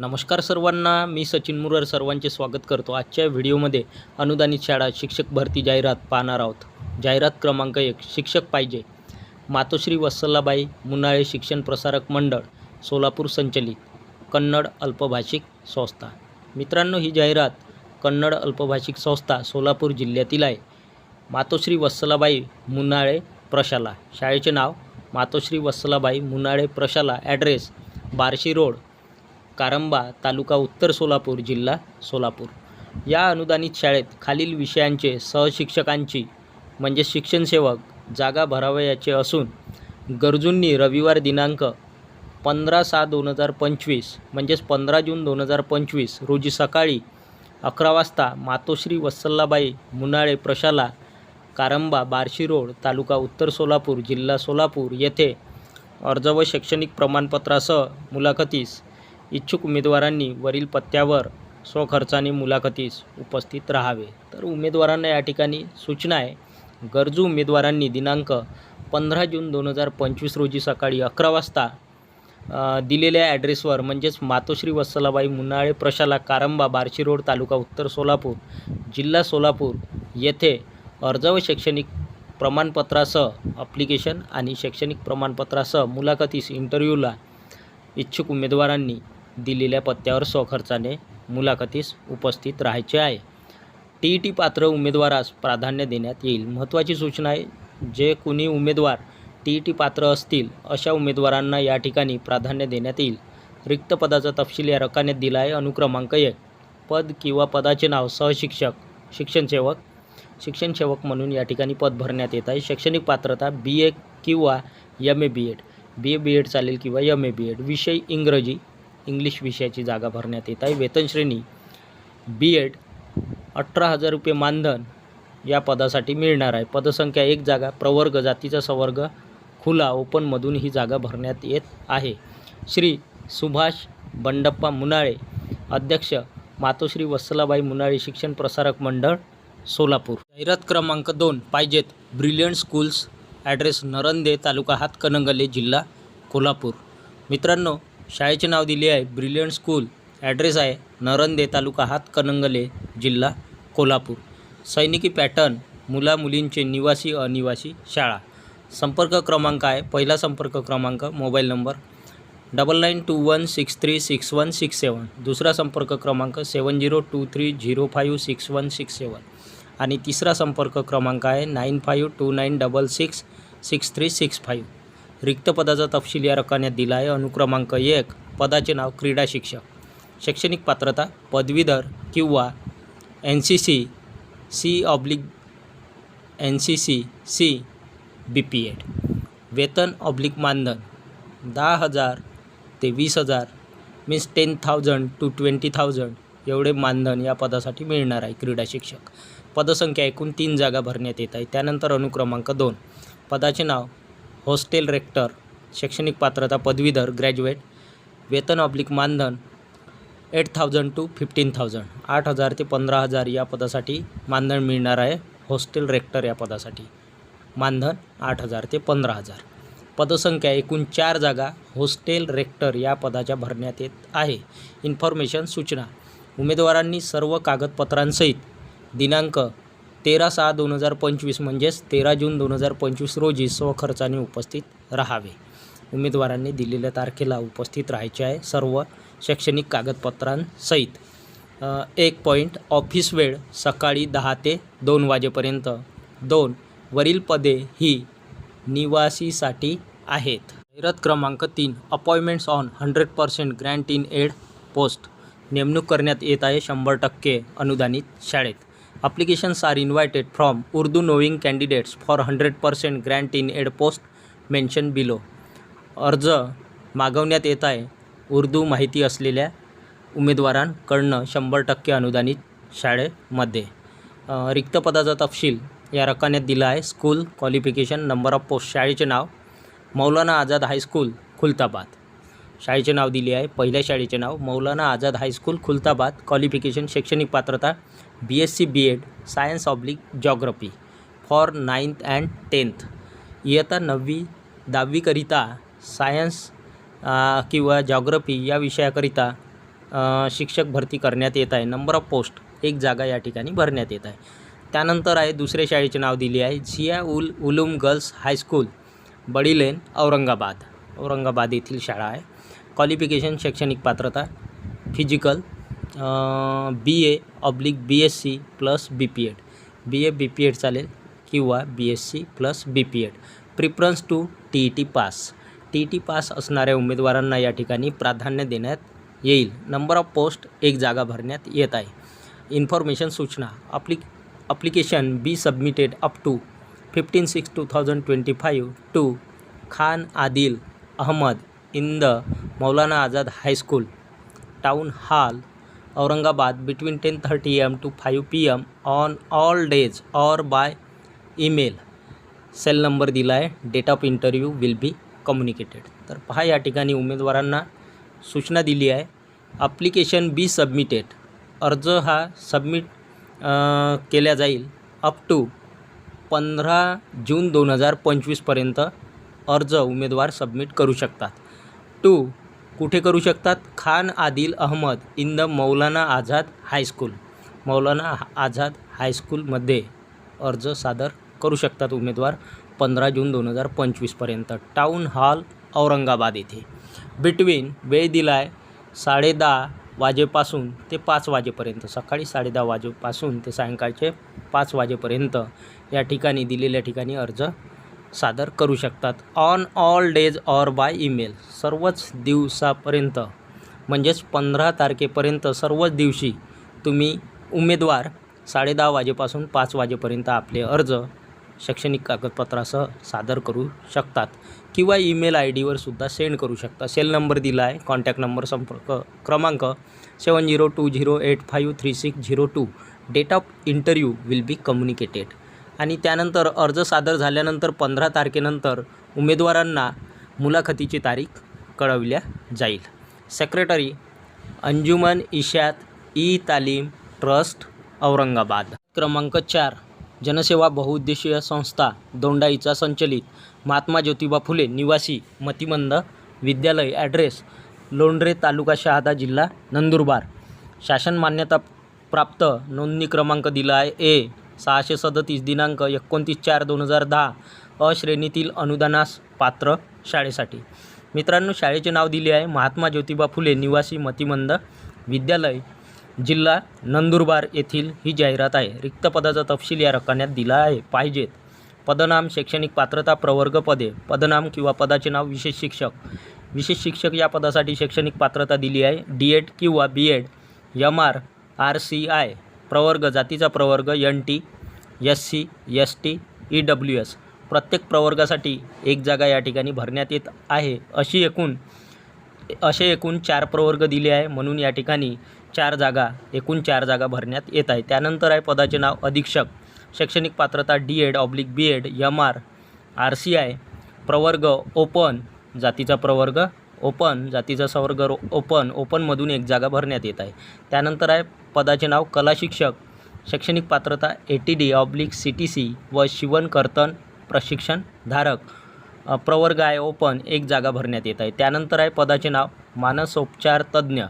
नमस्कार सर्वांना मी सचिन मुरर सर्वांचे स्वागत करतो आजच्या व्हिडिओमध्ये. अनुदानित शाळा शिक्षक भरती जाहिरात पाहणार आहोत. जाहिरात क्रमांक एक शिक्षक पाहिजे. मातोश्री वत्सलाबाई मुनाळे शिक्षण प्रसारक मंडळ सोलापूर संचलित कन्नड अल्पभाषिक संस्था. मित्रांनो ही जाहिरात कन्नड अल्पभाषिक संस्था सोलापूर जिल्ह्यातील आहे. मातोश्री वत्सलाबाई मुनाळे प्रशाला. शाळेचे नाव मातोश्री वत्सलाबाई मुनाळे प्रशाला. ॲड्रेस बार्शी रोड कारंबा तालुका उत्तर सोलापूर जिल्हा सोलापूर. या अनुदानित शाळेत खालील विषयांचे सहशिक्षकांची म्हणजे शिक्षणसेवक जागा भरावयाचे असून गरजूंनी रविवार दिनांक पंधरा सहा दोन हजार पंचवीस म्हणजेच पंधरा जून दोन हजार पंचवीस रोजी सकाळी अकरा वाजता मातोश्री वत्सल्लाबाई मुनाळे प्रशाला कारंबा बार्शी रोड तालुका उत्तर सोलापूर जिल्हा सोलापूर येथे अर्ज व शैक्षणिक प्रमाणपत्रासह मुलाखतीस इच्छुक उमेदवारांनी वरील पत्त्यावर स्वखर्चाने मुलाखतीस उपस्थित राहावे. तर उमेदवारांना या ठिकाणी सूचना आहे. गरजू उमेदवारांनी दिनांक पंधरा जून दोन हजार पंचवीस रोजी सकाळी अकरा वाजता दिलेल्या ॲड्रेसवर म्हणजेच मातोश्री वत्सलाबाई मुन्नाळे प्रशाला कारंबा बार्शी रोड तालुका उत्तर सोलापूर जिल्हा सोलापूर येथे अर्ज व शैक्षणिक प्रमाणपत्रासह अप्लिकेशन आणि शैक्षणिक प्रमाणपत्रासह मुलाखतीस इंटरव्ह्यूला इच्छुक उमेदवारांनी दिलेल्या पत्त्यावर स्वखर्चाने मुलाखतीस उपस्थित राहायचे आहे. टी ई टी पात्र उमेदवारास प्राधान्य देण्यात येईल. महत्त्वाची सूचना आहे जे कुणी उमेदवार टी ई टी पात्र असतील अशा उमेदवारांना या ठिकाणी प्राधान्य देण्यात येईल. रिक्त पदाचा तपशील या रकान्यात दिला आहे. अनुक्रमांक एक पद किंवा पदाचे नाव सहशिक्षक शिक्षणसेवक शिक्षणसेवक म्हणून या ठिकाणी पद भरण्यात येत आहे. शैक्षणिक पात्रता बी ए किंवा M A B Ed B A B Ed चालेल किंवा एम ए बी एड विषय इंग्रजी इंग्लिश विषयाची जागा भरण्यात येत आहे. वेतनश्रेणी बी एड अठरा हजार रुपये मानधन या पदासाठी मिळणार आहे. पदसंख्या एक जागा प्रवर्ग जातीचा संवर्ग खुला ओपनमधून ही जागा भरण्यात येत आहे. श्री सुभाष बंडप्पा मुनाळे अध्यक्ष मातोश्री वत्सलाबाई मुनाळे शिक्षण प्रसारक मंडळ सोलापूर. जाहिरात क्रमांक दोन पाहिजेत ब्रिलियंट स्कूल्स ॲड्रेस नरंदे तालुका हातकणंगले जिल्हा कोल्हापूर. मित्रांनो शाळेचे नाव दिले आहे ब्रिलियंट स्कूल. ॲड्रेस आहे नरंदे तालुका हातकणंगले जिल्हा कोल्हापूर. सैनिकी पॅटर्न मुला मुलींचे निवासी अनिवासी शाळा. संपर्क क्रमांक आहे पहिला संपर्क क्रमांक mobile number double nine two one six three six one six seven. दुसरा संपर्क क्रमांक seven zero two three zero five six one six seven. आणि तिसरा संपर्क क्रमांक आहे nine five two nine double six six three six five. रिक्त पदाचा तपशील या रकान्यात दिला आहे. अनुक्रमांक एक पदाचे नाव क्रीडा शिक्षक. शैक्षणिक पात्रता पदवीधर किंवा N C C C oblique N C C C B P Ed वेतन ऑब्लिक मानधन दहा हजार ते वीस हजार means ten thousand to twenty thousand एवढे मानधन या पदासाठी मिळणार आहे क्रीडा शिक्षक. पदसंख्या एकूण तीन जागा भरण्यात येत आहे. त्यानंतर अनुक्रमांक दोन पदाचे नाव हॉस्टेल रेक्टर शैक्षणिक पात्रता पदवीधर ग्रॅज्युएट वेतन ऑब्लिक मानधन eight thousand to fifteen thousand आठ हजार ते पंधरा हजार या पदासाठी मानधन मिळणार आहे हॉस्टेल रेक्टर या पदासाठी. मानधन आठ हजार ते पंधरा हजार. पदसंख्या एकूण चार जागा हॉस्टेल रेक्टर या पदाच्या भरण्यात येत आहे. इन्फॉर्मेशन सूचना. उमेदवारांनी सर्व कागदपत्रांसहित दिनांक तेरा सहा दोन हजार पंचवीस म्हणजेच तेरा जून दोन हजार पंचवीस रोजी स्वखर्चाने उपस्थित राहावे. उमेदवारांनी दिलेल्या तारखेला उपस्थित राहायचे आहे सर्व शैक्षणिक कागदपत्रांसहित. एक पॉईंट ऑफिस वेळ सकाळी दहा ते दोन वाजेपर्यंत. दोन वरील पदे ही निवासीसाठी आहेत. जाहिरात क्रमांक तीन appointments on hundred percent grant in aid post नेमणूक करण्यात येत आहे शंभर टक्के अनुदानित शाळेत. Applications are invited from Urdu knowing candidates for hundred percent grant in aid post mention below अर्ज मागवण्यात येत आहे. उर्दू माहिती असलेल्या उमेदवारांकडनं शंभर टक्के अनुदानित शाळेमध्ये. रिक्त पदाचा तपशील या रकान्यात दिला आहे. School qualification number of post शाळेचे नाव. Maulana Azad high school Khultabad. शाळेचे नाव दिले आहे. पहिल्या शाळेचे नाव Maulana Azad high school Khuldabad. Qualification शैक्षणिक पात्रता B S C B Ed science oblique geography for ninth and tenth इयत्ता नववी दहावीकरिता सायन्स किंवा जॉग्रफी या विषयाकरिता शिक्षक भरती करण्यात येत आहे. नंबर ऑफ पोस्ट एक जागा या ठिकाणी भरण्यात येत आहे. त्यानंतर आहे दुसऱ्या शाळेचे नाव दिले आहे Zia ul Uloom girls high school Badi lane Aurangabad. Aurangabad येथील शाळा आहे. क्वालिफिकेशन शैक्षणिक पात्रता physical B A oblique B S C plus B P Ed B A B P Ed चालेल किंवा B S C plus B P Ed preference to T E T pass T E T pass असणाऱ्या उमेदवारांना या ठिकाणी प्राधान्य देण्यात येईल. Number of post एक जागा भरण्यात येत आहे. इन्फॉर्मेशन सूचना. Applic application be submitted up to fifteen six two thousand twenty five to Khan Adil Ahmed in the Maulana Azad high school town hall Aurangabad between ten thirty AM to five P M on all days or by email cell number दिला आहे date of interview will be communicated तर पहा या ठिकाणी उमेदवारांना सूचना दिली आहे. अप्लिकेशन बी सबमिटेड अर्ज हा सबमिट केल्या जाईल अप टू पंधरा जून दोन हजार पंचवीसपर्यंत अर्ज उमेदवार सबमिट करू शकतात. टू कुठे करू शकतात? Khan Adil Ahmad in the Maulana Azad high school Maulana Azad हायस्कूलमध्ये अर्ज सादर करू शकतात उमेदवार पंधरा जून दोन हजार पंचवीसपर्यंत टाऊन हॉल औरंगाबाद येथे. बिटवीन वेळ दिलाय साडे साडेदहा वाजेपासून ते पाच वाजेपर्यंत. सकाळी साडेदहा वाजेपासून ते सायंकाळचे पाच वाजेपर्यंत या ठिकाणी दिलेल्या ठिकाणी अर्ज सादर करू शकतात. On all days or by email सर्वच दिवसापर्यंत म्हणजेच पंधरा तारखेपर्यंत सर्वच दिवशी तुम्ही उमेदवार साडेदहा वाजेपासून पाच वाजेपर्यंत आपले अर्ज शैक्षणिक कागदपत्रासह सादर करू शकतात किंवा ईमेल आय डीवर सुद्धा सेंड करू शकता. सेल नंबर दिला आहे कॉन्टॅक्ट नंबर संपर्क क्रमांक seven zero two zero eight five three six zero two date of interview will be communicated आणि त्यानंतर अर्ज सादर झाल्यानंतर पंधरा तारखेनंतर उमेदवारांना मुलाखतीची तारीख कळवल्या जाईल. Secretary Anjuman Ishaat e Taleem trust Aurangabad. क्रमांक चार जनसेवा बहुउद्देशीय संस्था दोंडाईचा संचलित महात्मा ज्योतिबा फुले निवासी मतिमंद विद्यालय ॲड्रेस लोंढरे तालुका शहादा जिल्हा नंदुरबार. शासन मान्यता प्राप्त नोंदणी क्रमांक दिला आहे ए. सहाशे सदतीस दिनांक एकोणतीस चार दोन हजार दहा अ श्रेणीतील अनुदानास पात्र शाळेसाठी. मित्रांनो शाळेचे नाव दिले आहे महात्मा ज्योतिबा फुले निवासी मतिमंद विद्यालय जिल्हा नंदुरबार येथील ही जाहिरात आहे. रिक्त पदाचा तपशील या रकान्यात दिला आहे. पाहिजेत. पदनाम शैक्षणिक पात्रता प्रवर्ग पदे. पदनाम किंवा पदाचे नाव विशेष शिक्षक. विशेष शिक्षक या पदासाठी शैक्षणिक पात्रता दिली आहे. डी एड किंवा B Ed M R R C I. प्रवर्ग जातीचा प्रवर्ग N T S C S T E W S प्रत्येक प्रवर्गासाठी एक जागा या ठिकाणी भरण्यात येत आहे. अशी एकूण असे एकूण चार प्रवर्ग दिले आहे. म्हणून या ठिकाणी चार जागा एकूण चार जागा भरण्यात येत आहे. त्यानंतर आहे पदाचे नाव अधीक्षक शैक्षणिक पात्रता D Ed oblique B Ed M R R C I प्रवर्ग ओपन जातीचा प्रवर्ग ओपन जातीचा संवर्ग रो- ओपन ओपनमधून एक जागा भरण्यात येत आहे. त्यानंतर आहे पदाचे नाव कला शिक्षक शैक्षणिक पात्रता A T D oblique C T C व शिवणकर्तन प्रशिक्षण धारक. प्रवर्ग आहे ओपन एक जागा भरण्यात येत आहे. त्यानंतर आहे पदाचे नाव मानसोपचार तज्ज्ञ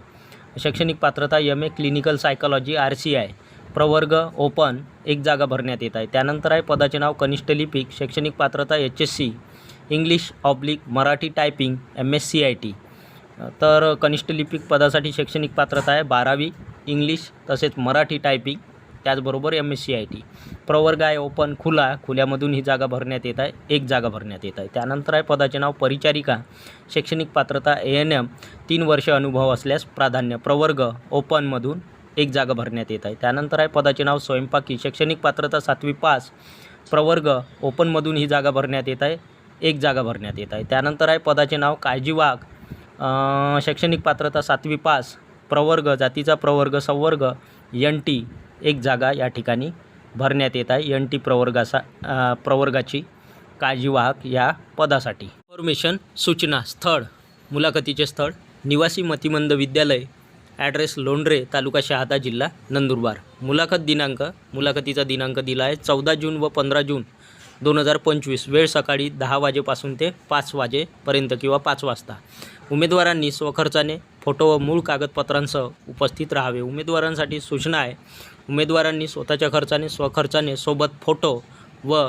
शैक्षणिक पात्रता M A clinical psychology R C I प्रवर्ग ओपन एक जागा भरण्यात येत आहे. त्यानंतर आहे पदाचे नाव कनिष्ठ लिपिक शैक्षणिक पात्रता H S C English oblique Marathi typing M S C I T तर कनिष्ठ लिपिक पदासाठी शैक्षणिक पात्रता आहे बारावी. इंग्लिश तसेच मराठी टायपिंग त्याचबरोबर M S C I T प्रवर्ग आहे ओपन खुला. खुल्यामधून ही जागा भरण्यात येत आहे. एक जागा भरण्यात येत आहे. त्यानंतर आहे पदाचे नाव परिचारिका. शैक्षणिक पात्रता ए एन एम तीन वर्ष अनुभव असल्यास प्राधान्य. प्रवर्ग ओपनमधून एक जागा भरण्यात येत आहे. त्यानंतर आहे पदाचे नाव स्वयंपाकी. शैक्षणिक पात्रता सातवी पास. प्रवर्ग ओपनमधून ही जागा भरण्यात येत आहे. एक जागा भरण्यात येत आहे. त्यानंतर आहे पदाचे नाव काळजी वाघ शैक्षणिक पात्रता सातवी पास. प्रवर्ग जातीचा प्रवर्ग संवर्ग एन टी एक जागा या ठिकाणी भरण्यात येत आहे. एन टी प्रवर्गासा प्रवर्गाची काळजीवाहक या पदासाठी. इन्फॉर्मेशन सूचना स्थळ मुलाखतीचे स्थळ निवासी मतिमंद विद्यालय ॲड्रेस लोंढरे तालुका शहादा जिल्हा नंदुरबार. मुलाखत दिनांक मुलाखतीचा दिनांक दिला आहे चौदा जून व पंधरा जून दोन हजार पंचवीस. वेळ सकाळी दहा वाजेपासून ते पाच वाजेपर्यंत किंवा पाच वाजता. उमेदवारांनी स्वखर्चाने फोटो व मूळ कागदपत्रांसह उपस्थित राहावे. उमेदवारांसाठी सूचना आहे. उमेदवारांनी स्वतःच्या खर्चाने स्वखर्चाने सोबत फोटो व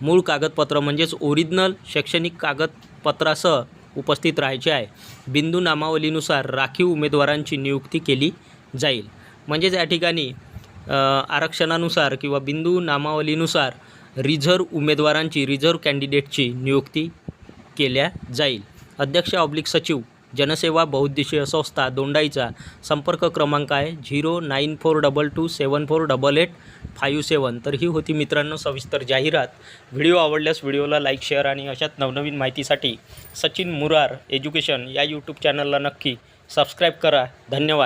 मूळ कागदपत्र म्हणजेच ओरिजिनल शैक्षणिक कागदपत्रासह उपस्थित राहायचे आहे. बिंदू नामावलीनुसार राखीव उमेदवारांची नियुक्ती केली जाईल. म्हणजेच या ठिकाणी आरक्षणानुसार किंवा बिंदू नामावलीनुसार रिझर्व उमेदवारांची रिझर्व कॅन्डिडेटची नियुक्ती केल्या जाईल. अध्यक्ष ऑब्लिक सचिव जनसेवा बहुउद्देशीय संस्था दोंडाईचा संपर्क क्रमांक आहे zero nine four double two seven four double eight five seven. तर ही होती मित्रांनो सविस्तर जाहिरात. व्हिडिओ आवडल्यास व्हिडिओला लाईक शेअर आणि अशाच नवनवीन माहितीसाठी सचिन मुरार एज्युकेशन या यूट्यूब चॅनलला नक्की सबस्क्राईब करा. धन्यवाद.